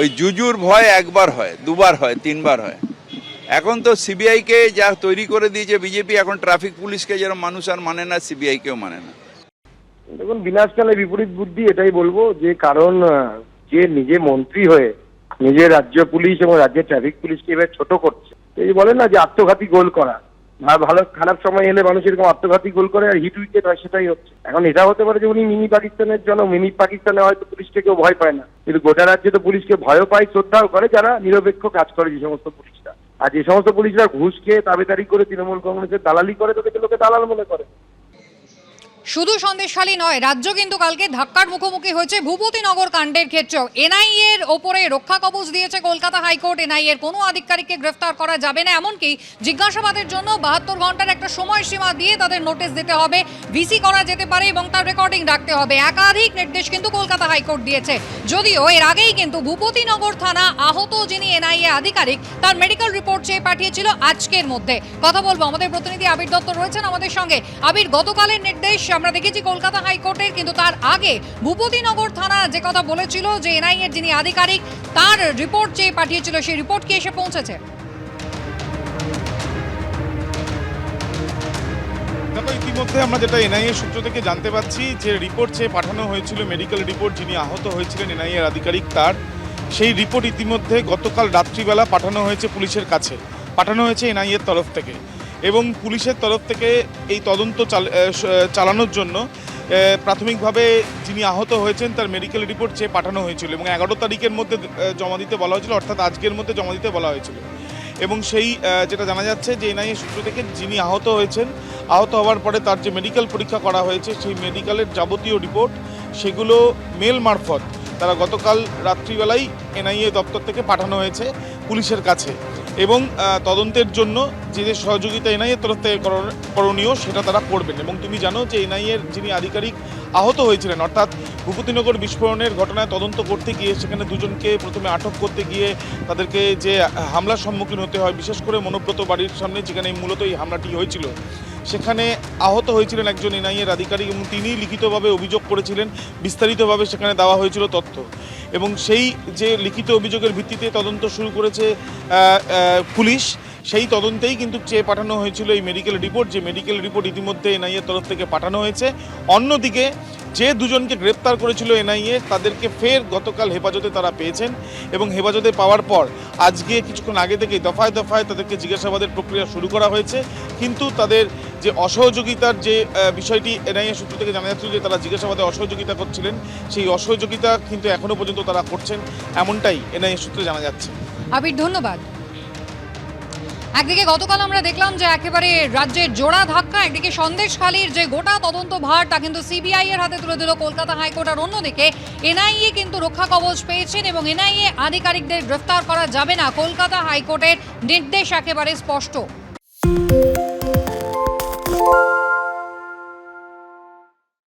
ওই জুজুর ভয় একবার হয়, দুবার হয়, তিনবার হয়। এখন তো সিবিআইকে যা তৈরি করে দিয়েছে বিজেপি, এখন ট্রাফিক পুলিশকে যেরকম মানুষ আর মানে না, সিবিআইকেও মানে না। দেখুন বিনাশকালে বিপরীত বুদ্ধি এটাই বলব যে কারণ যে নিজে মন্ত্রী হয়ে নিজের রাজ্য পুলিশ এবং রাজ্যের ট্রাফিক পুলিশকে এবার ছোট করছে। এই বলে না যে আত্মঘাতী গোল করা। ভালো খারাপ সময় এলে মানুষ এরকম আত্মঘাতী গোল করে আর হিট উইকেট হয়, সেটাই হচ্ছে। এখন এটা হতে পারে যে উনি মিনি পাকিস্তানের জন্য মিনি পাকিস্তানে হয়তো পুলিশকে কেউ ভয় পায় না। কিন্তু গোটা রাজ্যে তো পুলিশকে ভয়ও পায়, শ্রদ্ধাও করে যারা নিরপেক্ষ কাজ করে যে সমস্ত পুলিশরা। আর যে সমস্ত পুলিশরা ঘুষ খেয়ে তাবেদারি করে তৃণমূল কংগ্রেসের দালালি করে, তাদেরকে লোকে দালাল মনে করে। শুধু সন্দেশখালী নয়, রাজ্য কিন্তু কালকে ধাক্কার মুখোমুখি হয়েছে ভূপতিনগর কাণ্ডের ক্ষেত্রেও। এনআইএ এর ওপরে রক্ষা কবচ দিয়েছে কলকাতা হাইকোর্ট। এনআইএ এর কোনো আধিকারিককে গ্রেফতার করা যাবে না, এমনকি জিজ্ঞাসাবাদের জন্য বাহাত্তর ঘণ্টার একটা সময়সীমা দিয়ে তাদের নোটিশ দিতে হবে। ভিসি করা যেতে পারে এবং তার রেকর্ডিং রাখতে হবে। একাধিক নির্দেশ কিন্তু কলকাতা হাইকোর্ট দিয়েছে। যদিও এর আগেই কিন্তু ভূপতিনগর থানা আহত যিনি এনআইএ আধিকারিক, তার মেডিকেল রিপোর্ট চেয়ে পাঠিয়েছিল আজকের মধ্যে। কথা বলব আমাদের প্রতিনিধি আবির দত্ত রয়েছেন আমাদের সঙ্গে। আবির, গতকালের নির্দেশ আমরা দেখেছি কলকাতা হাইকোর্টের, কিন্তু তার আগে ভূপতিনগর থানা যে কথা বলেছিল যে এনআইএ যিনি আধিকারিক, তার রিপোর্ট চেয়ে পাঠিয়েছিল সেই রিপোর্ট কি এসে পৌঁছেছে? ইতিমধ্যে আমরা যেটা এনআইএ সূত্র থেকে জানতে পাচ্ছি, যে রিপোর্ট চেয়ে পাঠানো হয়েছিল, মেডিকেল রিপোর্ট যিনি আহত হয়েছিলেন এনআইএ এর আধিকারিক তার, সেই রিপোর্ট ইতিমধ্যে গতকাল রাত্রিবেলা পাঠানো হয়েছে পুলিশের কাছে। পাঠানো হয়েছে এনআইএর তরফ থেকে। এবং পুলিশের তরফ থেকে এই তদন্ত চাল- চালানোর জন্য প্রাথমিকভাবে যিনি আহত হয়েছেন তার মেডিকেল রিপোর্ট চেয়ে পাঠানো হয়েছিল এবং এগারো তারিখের মধ্যে জমা দিতে বলা হয়েছিল, অর্থাৎ আজকের মধ্যে জমা দিতে বলা হয়েছিল। এবং সেই যেটা জানা যাচ্ছে যে এনআইএ সূত্র থেকে যিনি আহত হয়েছেন, আহত হওয়ার পরে তার যে মেডিকেল পরীক্ষা করা হয়েছে, সেই মেডিকেলের যাবতীয় রিপোর্ট, সেগুলো মেল মারফত তারা গতকাল রাত্রিবেলাই এনআইএ দপ্তর থেকে পাঠানো হয়েছে পুলিশের কাছে। এবং তদন্তের জন্য যে যে সহযোগিতা এনআইএর তরফ থেকে করণীয় সেটা তারা করবেন। এবং তুমি জানো যে এনআইএর যিনি আধিকারিক আহত হয়েছিলেন, অর্থাৎ ভূপতিনগর বিস্ফোরণের ঘটনায় তদন্ত করতে গিয়ে সেখানে দুজনকে প্রথমে আটক করতে গিয়ে তাদেরকে যে হামলার সম্মুখীন হতে হয়, বিশেষ করে মনোব্রত বাড়ির সামনে যেখানে মূলত এই হামলাটি হয়েছিল সেখানে আহত হয়েছিলেন একজন এনআইএর আধিকারিক এবং তিনি লিখিতভাবে অভিযোগ করেছিলেন, বিস্তারিতভাবে সেখানে দেওয়া হয়েছিল তথ্য। এবং সেই যে লিখিত অভিযোগের ভিত্তিতে তদন্ত শুরু করেছে পুলিশ, সেই তদন্তেই কিন্তু চেয়ে পাঠানো হয়েছিল এই মেডিকেল রিপোর্ট যে মেডিকেল রিপোর্ট ইতিমধ্যে এনআইএর তরফ থেকে পাঠানো হয়েছে। অন্যদিকে যে দুজনকে গ্রেপ্তার করেছিল এনআইএ, তাদেরকে ফের গতকাল হেফাজতে তারা পেয়েছেন এবং হেফাজতে পাওয়ার পর আজকে কিছুক্ষণ আগে থেকে দফায় দফায় তাদেরকে জিজ্ঞাসাবাদের প্রক্রিয়া শুরু করা হয়েছে। কিন্তু তাদের যে অসহযোগিতার যে বিষয়টি এনআইএ সূত্র থেকে জানা যাচ্ছিল যে তারা জিজ্ঞাসাবাদে অসহযোগিতা করছিলেন, সেই অসহযোগিতা কিন্তু এখনও পর্যন্ত তারা করছেন এমনটাই এনআইএ সূত্রে জানা যাচ্ছে। আবির, ধন্যবাদ। একদিকে গতকাল আমরা দেখলাম যে একেবারে রাজ্যের জোড়া ধাক্কা, একদিকে সন্দেশখালীর যে গোটা তদন্ত ভার, তা কিন্তু সিবিআই এর হাতে তুলে দিল কলকাতা হাইকোর্ট। আর অন্যদিকে এনআইএ কিন্তু রক্ষা কবচ পেয়েছেন এবং এনআইএ আধিকারিকদের গ্রেফতার করা যাবে না। কলকাতা হাইকোর্টের নির্দেশ একেবারে স্পষ্ট।